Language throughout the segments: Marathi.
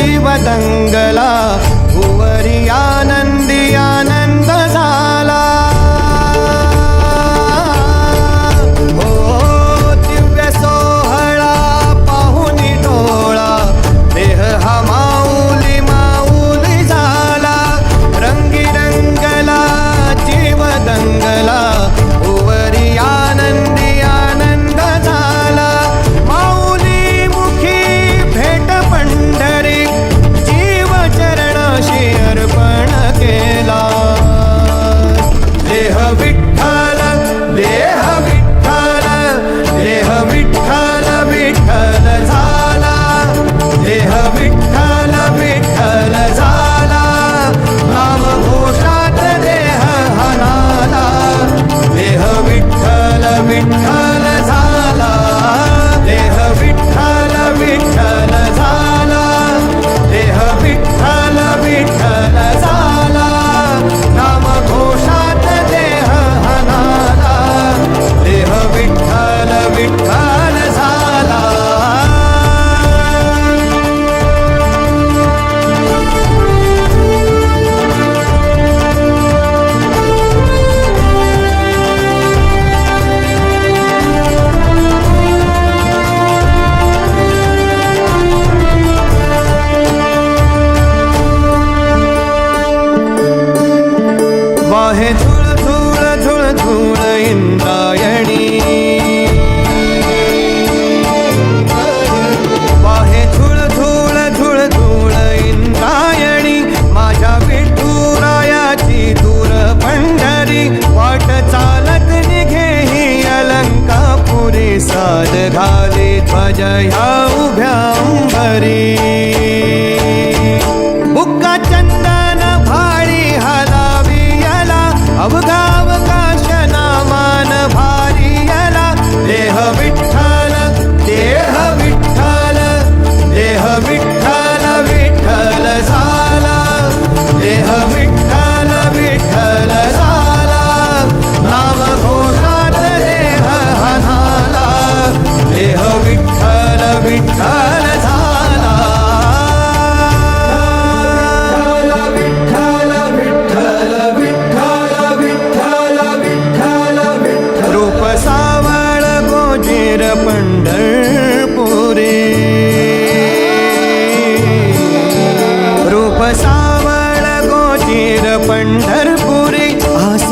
जीव दंगला ध्वजया उभ्या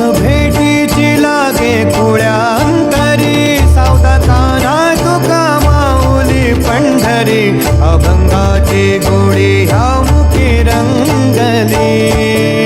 भेटीची लागे खुळ्या अंतरी सावधताना तुका माऊली पंढरी अभंगाची गोडी ह्या मुखी रंगली.